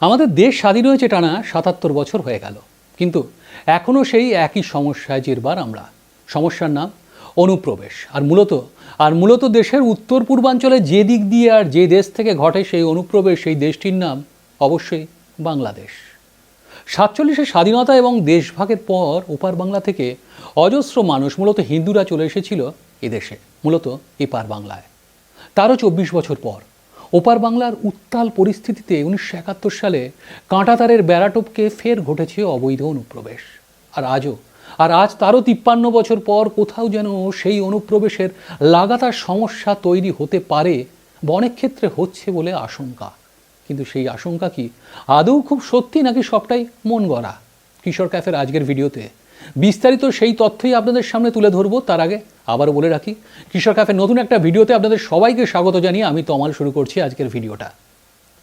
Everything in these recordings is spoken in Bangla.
আমাদের দেশ স্বাধীন হয়েছে টানা সাতাত্তর বছর হয়ে গেল। কিন্তু এখনও সেই একই সমস্যায় জেরবার আমরা। সমস্যার নাম অনুপ্রবেশ। আর মূলত আর মূলত দেশের উত্তর পূর্বাঞ্চলে যে দিক দিয়ে আর যে দেশ থেকে ঘটে সেই অনুপ্রবেশ, সেই দেশটির নাম অবশ্যই বাংলাদেশ। সাতচল্লিশে স্বাধীনতা এবং দেশভাগের পর ওপার বাংলা থেকে অজস্র মানুষ, মূলত হিন্দুরা চলে এসেছিল এদেশে মূলত এপার বাংলায়। তারও চব্বিশ বছর পর। ওপার বাংলার উত্তাল পরিস্থিতিতে উনিশশো একাত্তর সালে কাঁটাতারের বেড়াটোপকে ফের ঘটেছে অবৈধ অনুপ্রবেশ। আর আজও, আর আজ তারও তিপ্পান্ন বছর পর কোথাও যেন সেই অনুপ্রবেশের লাগাতার সমস্যা তৈরি হতে পারে বা অনেক ক্ষেত্রে হচ্ছে বলে আশঙ্কা। কিন্তু সেই আশঙ্কা কি আদৌ খুব সত্যি নাকি সবটাই মন গড়া কিশোর ক্যাফের আজকের ভিডিওতে বিস্তারিত সেই তথ্যই আপনাদের সামনে তুলে ধরবো। তার আগে আবারও বলে রাখি, কিশোর ক্যাফের নতুন একটা ভিডিওতে আপনাদের সবাইকে স্বাগত জানিয়ে আমি তমাল শুরু করছি আজকের ভিডিওটা।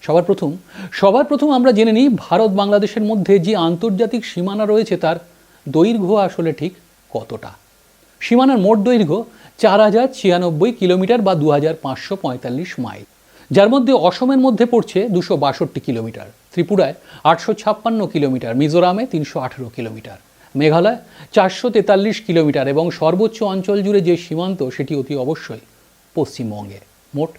সবার প্রথম সবার প্রথম আমরা জেনে নিই ভারত বাংলাদেশের মধ্যে যে আন্তর্জাতিক সীমানা রয়েছে তার দৈর্ঘ্য আসলে ঠিক কতটা। সীমানার মোট দৈর্ঘ্য চার হাজার ছিয়ানব্বই কিলোমিটার বা দু হাজার পাঁচশো পঁয়তাল্লিশ মাইল। যার মধ্যে অসমের মধ্যে পড়ছে দুশো বাষট্টি কিলোমিটার, ত্রিপুরায় আটশো ছাপ্পান্ন কিলোমিটার, মিজোরামে তিনশো আঠেরো কিলোমিটার। মেঘালয়, চারশো তেতাল্লিশ কিলোমিটার এবং সর্বোচ্চ অঞ্চল জুড়ে যে সীমান্ত, সেটি অতি অবশ্যই পশ্চিমবঙ্গে। মোট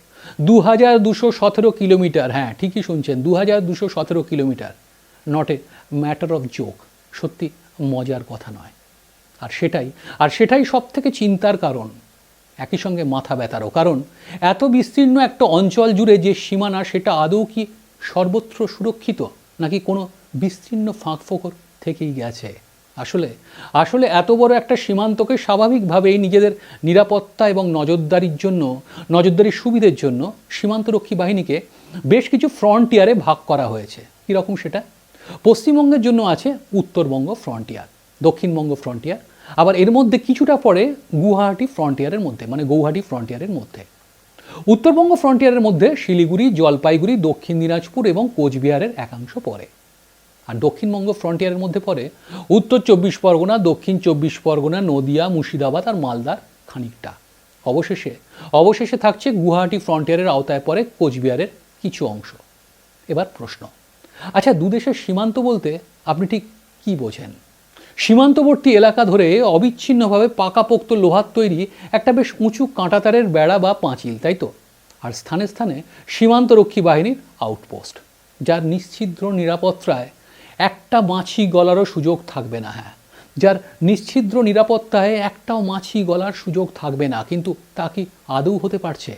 দু হাজার দুশো সতেরো কিলোমিটার হ্যাঁ ঠিকই শুনছেন দু হাজার দুশো সতেরো kilometre. Not a matter of joke সত্যি মজার কথা নয়। আর সেটাই আর সেটাই সব থেকে চিন্তার কারণ, একই সঙ্গে মাথা ব্যথারও কারণ, এত বিস্তীর্ণ একটা অঞ্চল জুড়ে যে সীমানা, সেটা আদৌ কি সর্বত্র সুরক্ষিত, নাকি কোনো বিস্তীর্ণ ফাঁক ফোকর থেকেই গেছে? আসলে আসলে এত বড় একটা সীমান্তকে স্বাভাবিকভাবেই নিজেদের নিরাপত্তা এবং নজরদারির জন্য নজরদারির সুবিধের জন্য সীমান্তরক্ষী বাহিনীকে বেশ কিছু ফ্রন্টিয়ারে ভাগ করা হয়েছে। কীরকম সেটা? পশ্চিমবঙ্গের জন্য আছে উত্তরবঙ্গ ফ্রন্টিয়ার, দক্ষিণবঙ্গ ফ্রন্টিয়ার, আবার এর মধ্যে কিছুটা পড়ে গুয়াহাটি ফ্রন্টিয়ারের মধ্যে মানে গৌহাটি ফ্রন্টিয়ারের মধ্যে। উত্তরবঙ্গ ফ্রন্টিয়ারের মধ্যে শিলিগুড়ি, জলপাইগুড়ি, দক্ষিণ দিনাজপুর এবং কোচবিহারের একাংশ পড়ে আর দক্ষিণবঙ্গ ফ্রন্টিয়ারের মধ্যে পড়ে, উত্তর চব্বিশ পরগনা, দক্ষিণ চব্বিশ পরগনা, নদিয়া, মুর্শিদাবাদ আর মালদার খানিকটা। অবশেষে অবশেষে থাকছে গুয়াহাটি ফ্রন্টিয়ারের আওতায় পড়ে কোচবিহারের কিছু অংশ। এবার প্রশ্ন। আচ্ছা দুদেশের সীমান্ত বলতে আপনি ঠিক কি বোঝেন? সীমান্তবর্তী এলাকা ধরে অবিচ্ছিন্নভাবে পাকাপোক্ত লোহার তৈরি একটা বেশ উঁচু কাঁটাতারের বেড়া বা পাঁচিল, তাই তো? আর স্থানে স্থানে সীমান্তরক্ষী বাহিনীর আউটপোস্ট যার নিশ্ছিদ্র নিরাপত্তায় একটা মাছি গলারও সুযোগ থাকবে না হ্যাঁ। যার নিশ্ছিদ্র নিরাপত্তায় একটাও মাছি গলার সুযোগ থাকবে না, কিন্তু তা কি আদৌ হতে পারছে?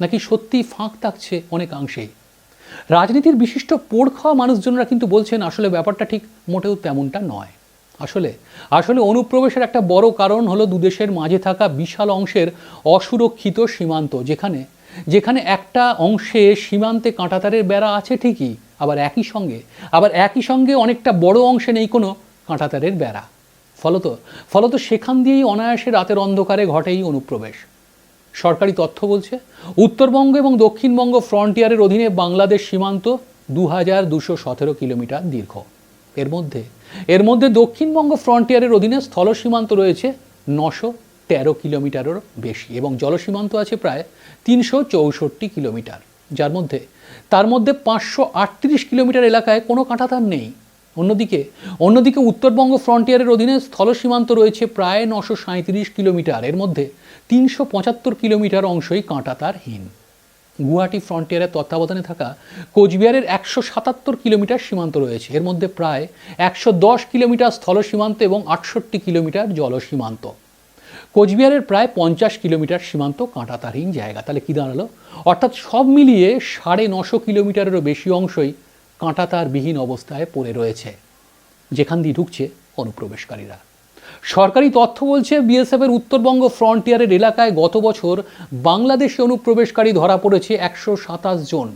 নাকি সত্যিই ফাঁক থাকছে অনেকাংশেই? রাজনীতির বিশিষ্ট পোড় খাওয়া মানুষজনরা কিন্তু বলছেন, আসলে ব্যাপারটা ঠিক মোটেও তেমনটা নয়। আসলে আসলে অনুপ্রবেশের একটা বড় কারণ হলো দুদেশের মাঝে থাকা বিশাল অংশের অসুরক্ষিত সীমান্ত, যেখানে যেখানে একটা অংশে সীমান্তে কাঁটাতারের বেড়া আছে ঠিকই আবার একই সঙ্গে, আবার একই সঙ্গে অনেকটা বড় অংশে নেই কোনো কাঁটাতারের বেড়া। ফলত ফলত সেখান দিয়েই অনায়াসে রাতের অন্ধকারে ঘটেই অনুপ্রবেশ। সরকারি তথ্য বলছে, উত্তরবঙ্গ এবং দক্ষিণবঙ্গ ফ্রন্টিয়ারের অধীনে বাংলাদেশ সীমান্ত দু হাজার দুশো সতেরো কিলোমিটার দীর্ঘ। এর মধ্যে এর মধ্যে দক্ষিণবঙ্গ ফ্রন্টিয়ারের অধীনে স্থল সীমান্ত রয়েছে নশো তেরো কিলোমিটারেরও বেশি এবং জলসীমান্ত আছে প্রায় তিনশো চৌষট্টি কিলোমিটার। যার মধ্যে তার মধ্যে পাঁচশো আটত্রিশ কিলোমিটার এলাকায় কোনো কাঁটাতার নেই। অন্যদিকে অন্যদিকে উত্তরবঙ্গ ফ্রন্টিয়ারের অধীনে স্থল সীমান্ত রয়েছে প্রায় নশো সাঁত্রিশ কিলোমিটার। এর মধ্যে তিনশো পঁচাত্তর কিলোমিটার অংশই কাঁটাতারহীন গুয়াহাটি ফ্রন্টিয়ারের তত্ত্বাবধানে থাকা কোচবিহারের একশো সাতাত্তর কিলোমিটার সীমান্ত রয়েছে। এর মধ্যে প্রায় একশো দশ কিলোমিটার স্থল সীমান্ত এবং আটষট্টি কিলোমিটার জল সীমান্ত। কোচবিহারের প্রায় পঞ্চাশ কিলোমিটার সীমান্ত কাঁটাতারহীন জায়গা। তাহলে কী দাঁড়াল? অর্থাৎ সব মিলিয়ে সাড়ে নশো কিলোমিটারেরও বেশি অংশই কাঁটাতারবিহীন অবস্থায় পড়ে রয়েছে, যেখান দিয়ে ঢুকছে অনুপ্রবেশকারীরা। সরকারি তথ্য বলছে, বিএসএফের উত্তরবঙ্গ ফ্রন্টিয়ারের এলাকায় গত বছর বাংলাদেশে অনুপ্রবেশকারী ধরা পড়েছে একশো সাতাশ জন।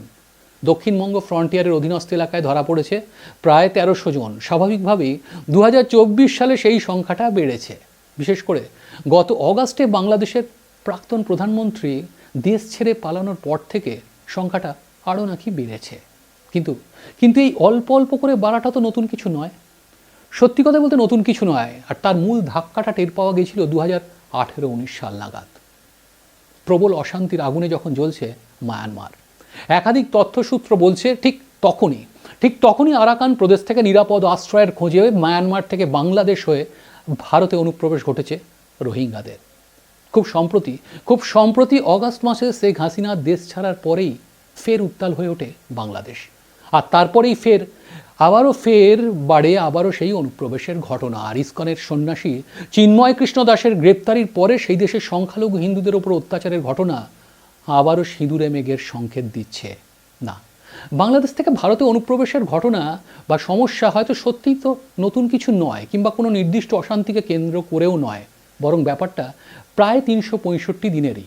দক্ষিণবঙ্গ ফ্রন্টিয়ারের অধীনস্থ এলাকায় ধরা পড়েছে প্রায় তেরোশো জন। স্বাভাবিকভাবেই দু হাজার চব্বিশ সালে সেই সংখ্যাটা বেড়েছে। বিশেষ করে গত অগাস্টে বাংলাদেশের প্রাক্তন প্রধানমন্ত্রী দেশ ছেড়ে পালানোর পর থেকে সংখ্যাটা আরও নাকি বেড়েছে। কিন্তু কিন্তু এই অল্প অল্প করে বাড়াটা তো নতুন কিছু নয়। সত্যি কথা বলতে নতুন কিছু নয়, আর তার মূল ধাক্কাটা টের পাওয়া গেছিল দু হাজার আঠেরো উনিশ সাল নাগাদ। প্রবল অশান্তির আগুনে যখন জ্বলছে মায়ানমার, একাধিক তথ্যসূত্র বলছে ঠিক তখনই ঠিক তখনই আরাকান প্রদেশ থেকে নিরাপদ আশ্রয়ের খোঁজে মায়ানমার থেকে বাংলাদেশ হয়ে ভারতে অনুপ্রবেশ ঘটেছে রোহিঙ্গাদের। খুব সম্প্রতি খুব সম্প্রতি অগাস্ট মাসে শেখ হাসিনা দেশ ছাড়ার পরেই ফের উত্তাল হয়ে ওঠে বাংলাদেশ। আর তারপরেই ফের, আবারও ফের বাড়ে আবারও সেই অনুপ্রবেশের ঘটনা। আর ইস্কনের সন্ন্যাসী চিন্ময় কৃষ্ণ দাসের গ্রেপ্তারির পরে সেই দেশের সংখ্যালঘু হিন্দুদের ওপর অত্যাচারের ঘটনা আবারও সিঁদুরে মেঘের সংকেত দিচ্ছে। না বাংলাদেশ থেকে ভারতে অনুপ্রবেশের ঘটনা বা সমস্যা হয়তো সত্যিই তো নতুন কিছু নয়, কিংবা কোনো নির্দিষ্ট অশান্তিকে কেন্দ্র করেও নয়, বরং ব্যাপারটা প্রায় তিনশো পঁয়ষট্টি দিনেরই।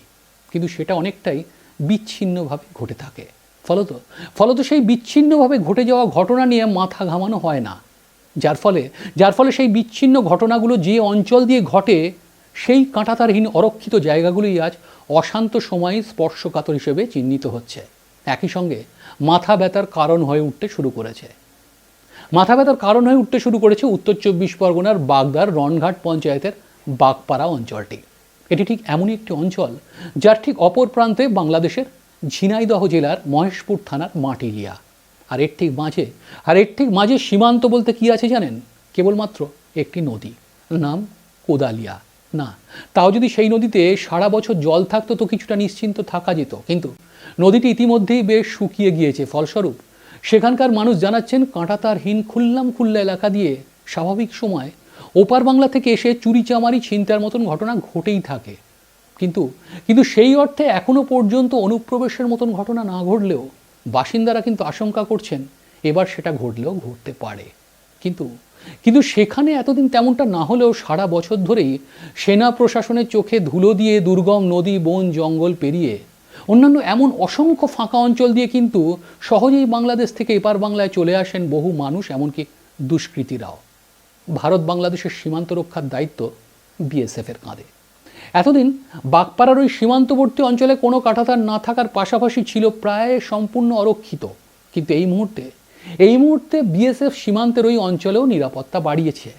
কিন্তু সেটা অনেকটাই বিচ্ছিন্নভাবে ঘটে থাকে। ফলত ফলত সেই বিচ্ছিন্নভাবে ঘটে যাওয়া ঘটনা নিয়ে মাথা ঘামানো হয় না। যার ফলে যার ফলে সেই বিচ্ছিন্ন ঘটনাগুলো যে অঞ্চল দিয়ে ঘটে, সেই কাঁটাতারহীন অরক্ষিত জায়গাগুলোই আজ অশান্ত সময় স্পর্শকাতর হিসেবে চিহ্নিত হচ্ছে। একই সঙ্গে মাথা ব্যথার কারণ হয়ে উঠতে শুরু করেছে। মাথা ব্যথার কারণ হয়ে উঠতে শুরু করেছে উত্তর চব্বিশ পরগনার বাগদার রনঘাট পঞ্চায়েতের বাগপাড়া অঞ্চলটি। এটি ঠিক এমনই একটি অঞ্চল, যার ঠিক অপর প্রান্তে বাংলাদেশের ঝিনাইদহ জেলার মহেশপুর থানার মাটিলিয়া আর এর ঠিক মাঝে, আর এর ঠিক মাঝে সীমান্ত বলতে কি আছে জানেন? কেবলমাত্র একটি নদী নাম কোদালিয়া। না, তাও যদি সেই নদীতে সারা বছর জল থাকতো তো কিছুটা নিশ্চিন্ত থাকা যেত। কিন্তু নদীটি ইতিমধ্যেই বেশ শুকিয়ে গিয়েছে। ফলস্বরূপ, সেখানকার মানুষ জানাচ্ছেন কাঁটাতারহীন খুল্লাম খুল্লা এলাকা দিয়ে স্বাভাবিক সময় ওপার বাংলা থেকে এসে চুরিচামারি ছিনতার মতন ঘটনা ঘটেই থাকে। কিন্তু কিন্তু সেই অর্থে এখনও পর্যন্ত অনুপ্রবেশের মতন ঘটনা না ঘটলেও বাসিন্দারা কিন্তু আশঙ্কা করছেন, এবার সেটা ঘটলেও ঘটতে পারে। কিন্তু কিন্তু সেখানে এতদিন তেমনটা না হলেও সারা বছর ধরেই সেনা প্রশাসনের চোখে ধুলো দিয়ে দুর্গম নদী, বন, জঙ্গল পেরিয়ে অন্যান্য এমন অসংখ্য ফাঁকা অঞ্চল দিয়ে কিন্তু সহজেই বাংলাদেশ থেকে এপার বাংলায় চলে আসেন বহু মানুষ, এমনকি দুষ্কৃতীরাও। ভারত বাংলাদেশের সীমান্ত রক্ষার দায়িত্ব বিএসএফের কাঁধে। এতদিন বাগপাড়ার ওই সীমান্তবর্তী অঞ্চলে কোনো কাঁটাতার না থাকার পাশাপাশি ছিল প্রায় সম্পূর্ণ অরক্ষিত। কিন্তু এই মুহূর্তে এই মুহূর্তে বিএসএফ সীমান্তের ওই অঞ্চলেও নিরাপত্তা বাড়িয়েছে।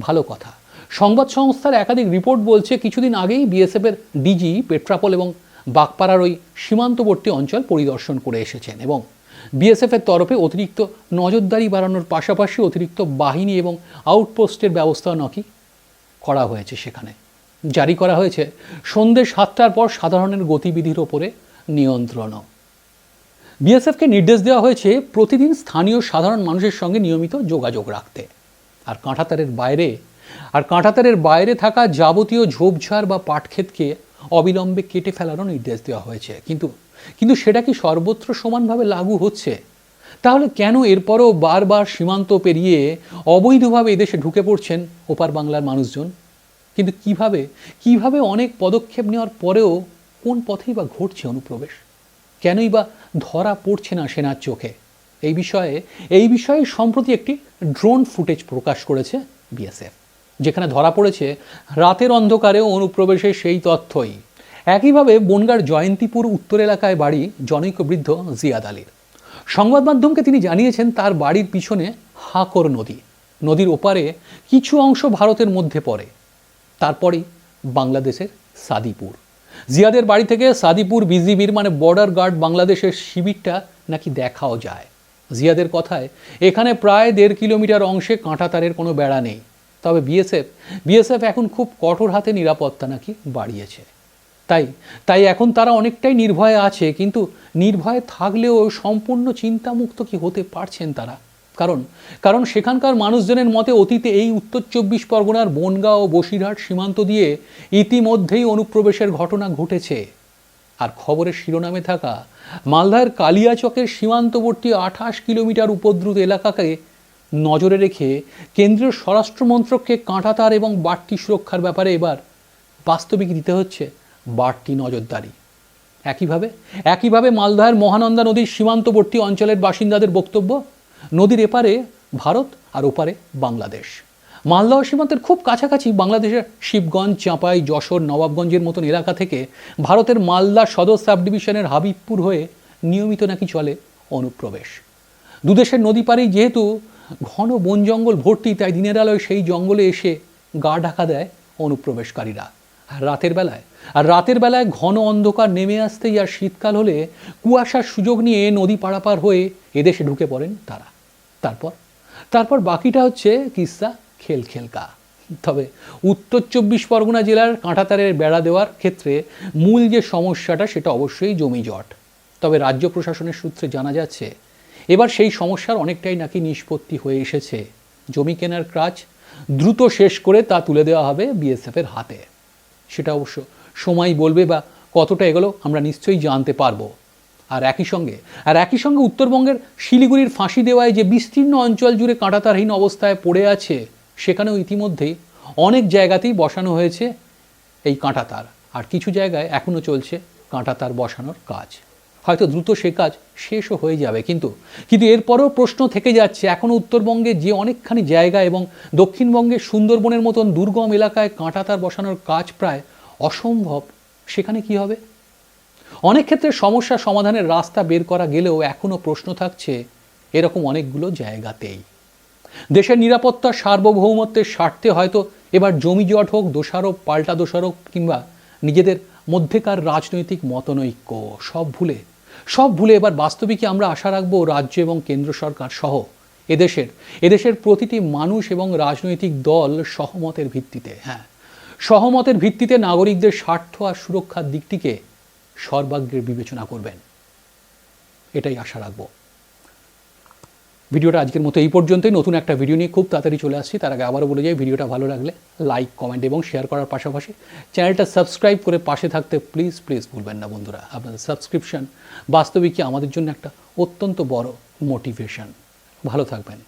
ভালো কথা। সংবাদ সংস্থার একাধিক রিপোর্ট বলছে, কিছুদিন আগেই বিএসএফের ডিজি, পেট্রাপল এবং বাগপাড়ার ওই সীমান্তবর্তী অঞ্চল পরিদর্শন করে এসেছেন এবং বিএসএফের তরফে অতিরিক্ত নজরদারি বাড়ানোর পাশাপাশি অতিরিক্ত বাহিনী এবং আউটপোস্টের ব্যবস্থা নাকি করা হয়েছে সেখানে। জারি করা হয়েছে সন্ধ্যে সাতটার পর সাধারণের গতিবিধির ওপরে নিয়ন্ত্রণও। বিএসএফকে নির্দেশ দেওয়া হয়েছে প্রতিদিন স্থানীয় সাধারণ মানুষের সঙ্গে নিয়মিত যোগাযোগ রাখতে। আর কাঁঠাতারের বাইরে আর কাঁঠাতারের বাইরে থাকা যাবতীয় ঝোপঝাড় বা পাটক্ষেতকে অবিলম্বে কেটে ফেলারও নির্দেশ দেওয়া হয়েছে। কিন্তু কিন্তু সেটা কি সর্বত্র সমানভাবে লাগু হচ্ছে? তাহলে কেন এরপরও বারবার সীমান্ত পেরিয়ে অবৈধভাবে এদেশে ঢুকে পড়ছেন ওপার বাংলার মানুষজন? কিন্তু কীভাবে কীভাবে অনেক পদক্ষেপ নেওয়ার পরেও কোন পথেই বা ঘটছে অনুপ্রবেশ? কেনই বা ধরা পড়ছে না সেনার চোখে? এই বিষয়ে এই বিষয়ে সম্প্রতি একটি ড্রোন ফুটেজ প্রকাশ করেছে বিএসএফ। যেখানে ধরা পড়েছে, রাতের অন্ধকারেও অনুপ্রবেশের সেই তথ্যই। একইভাবে বনগার জয়ন্তীপুর উত্তর এলাকায় বাড়ি জনৈক বৃদ্ধ জিয়াদ আলীর। সংবাদ মাধ্যমকে তিনি জানিয়েছেন, তার বাড়ির পিছনে হাকর নদী। নদীর ওপারে কিছু অংশ ভারতের মধ্যে পড়ে। তারপরেই বাংলাদেশের সাদিপুর। জিয়াদের বাড়ি থেকে সাদিপুর বিজিবির মানে বর্ডার গার্ড বাংলাদেশের শিবিরটা নাকি দেখাও যায়। জিয়াদের কথায়, এখানে প্রায় দেড় কিলোমিটার অংশে কাঁটাতারের কোনো বেড়া নেই। তবে বিএসএফ বিএসএফ এখন খুব কঠোর হাতে নিরাপত্তা নাকি বাড়িয়েছে। তাই তাই এখন তারা অনেকটাই নির্ভয়ে আছে, কিন্তু নির্ভয়ে থাকলেও সম্পূর্ণ চিন্তামুক্ত কি হতে পারছেন তারা? কারণ কারণ সেখানকার মানুষজনের মতে অতীতে এই উত্তর চব্বিশ পরগনার বনগাঁ ও বসিরহাট সীমান্ত দিয়ে ইতিমধ্যেই অনুপ্রবেশের ঘটনা ঘটেছে। আর খবরের শিরোনামে থাকা মালদার কালিয়াচকের সীমান্তবর্তী আঠাশ কিলোমিটার উপদ্রুত এলাকাকে নজরে রেখে কেন্দ্রীয় স্বরাষ্ট্রমন্ত্রককে কাঁটাতার এবং বাড়তি সুরক্ষার ব্যাপারে এবার বাস্তবিক দিতে হচ্ছে বাড়তি নজরদারি। একইভাবে একইভাবে মালদার মহানন্দা নদীর সীমান্তবর্তী অঞ্চলের বাসিন্দাদের বক্তব্য, নদীর এপারে ভারত আর ওপারে বাংলাদেশ। মালদহ সীমান্তের খুব কাছাকাছি বাংলাদেশের শিবগঞ্জ, চাঁপাই, যশোর, নবাবগঞ্জের মতন এলাকা থেকে ভারতের মালদা সদর সাব ডিভিশনের হাবিবপুর হয়ে নিয়মিত নাকি চলে অনুপ্রবেশ। দুদেশের নদী পাড়েই যেহেতু ঘন বন জঙ্গল ভর্তি, তাই দিনের আলোয় সেই জঙ্গলে এসে গা ঢাকা দেয় অনুপ্রবেশকারীরা। আর রাতের বেলায়, আর রাতের বেলায় ঘন অন্ধকার নেমে আসতেই আর শীতকাল হলে কুয়াশার সুযোগ নিয়ে নদী পারাপার হয়ে এদেশে ঢুকে পড়েন তারা। তারপর? তারপর বাকিটা হচ্ছে কিস্সা খেল খেলকা। তবে উত্তর চব্বিশ পরগনা জেলার কাঁটাতারের বেড়া দেওয়ার ক্ষেত্রে মূল যে সমস্যাটা, সেটা অবশ্যই জমি জট। তবে রাজ্য প্রশাসনের সূত্রে জানা যাচ্ছে এবার সেই সমস্যার অনেকটাই নাকি নিষ্পত্তি হয়ে এসেছে। জমি কেনার কাজ দ্রুত শেষ করে তা তুলে দেওয়া হবে বিএসএফের হাতে। সেটা অবশ্য সময় বলবে বা কতটা এগুলো আমরা নিশ্চয়ই জানতে পারব। আর একই সঙ্গে, আর একই সঙ্গে উত্তরবঙ্গের শিলিগুড়ির ফাঁসি দেওয়ায় যে বিস্তীর্ণ অঞ্চল জুড়ে কাঁটাতারহীন অবস্থায় পড়ে আছে, সেখানেও ইতিমধ্যেই অনেক জায়গাতেই বসানো হয়েছে এই কাঁটাতার। আর কিছু জায়গায় এখনও চলছে কাঁটাতার বসানোর কাজ। হয়তো দ্রুত সে কাজ শেষও হয়ে যাবে। কিন্তু কিন্তু এরপরেও প্রশ্ন থেকে যাচ্ছে এখনও উত্তরবঙ্গে যে অনেকখানি জায়গা এবং দক্ষিণবঙ্গের সুন্দরবনের মতন দুর্গম এলাকায় কাঁটাতার বসানোর কাজ প্রায় অসম্ভব, সেখানে কি হবে? অনেক ক্ষেত্রে সমস্যা সমাধানের রাস্তা বের করা গেলেও এখনও প্রশ্ন থাকছে, এরকম অনেকগুলো জায়গাতেই। দেশের নিরাপত্তা সার্বভৌমত্বের স্বার্থে হয়তো এবার জমি জট হোক, দোষারোপ, পাল্টা দোষারোপ কিংবা নিজেদের মধ্যেকার রাজনৈতিক মতনৈক্য সব ভুলে সব ভুলে এবার বাস্তবিকই আমরা আশা রাখব রাজ্য এবং কেন্দ্র সরকার সহ এদেশের এদেশের প্রতিটি মানুষ এবং রাজনৈতিক দল সহমতের ভিত্তিতে হ্যাঁ সহমতের ভিত্তিতে নাগরিকদের স্বার্থ আর সুরক্ষার দিকটিকে সর্বাগ্রে বিবেচনা করবেন। এটাই আশা রাখব। ভিডিওটা আজকের মতো এই পর্যন্তই। নতুন একটা ভিডিও নিয়ে খুব তাড়াতাড়ি চলে আসছি। তার আগে আবারও বলে যাই, ভিডিওটা ভালো লাগলে লাইক কমেন্ট এবং শেয়ার করার পাশাপাশি চ্যানেলটা সাবস্ক্রাইব করে পাশে থাকতে প্লিজ প্লিজ ভুলবেন না বন্ধুরা। আপনাদের সাবস্ক্রিপশান বাস্তবিকই আমাদের জন্য একটা অত্যন্ত বড় মোটিভেশন ভালো থাকবেন।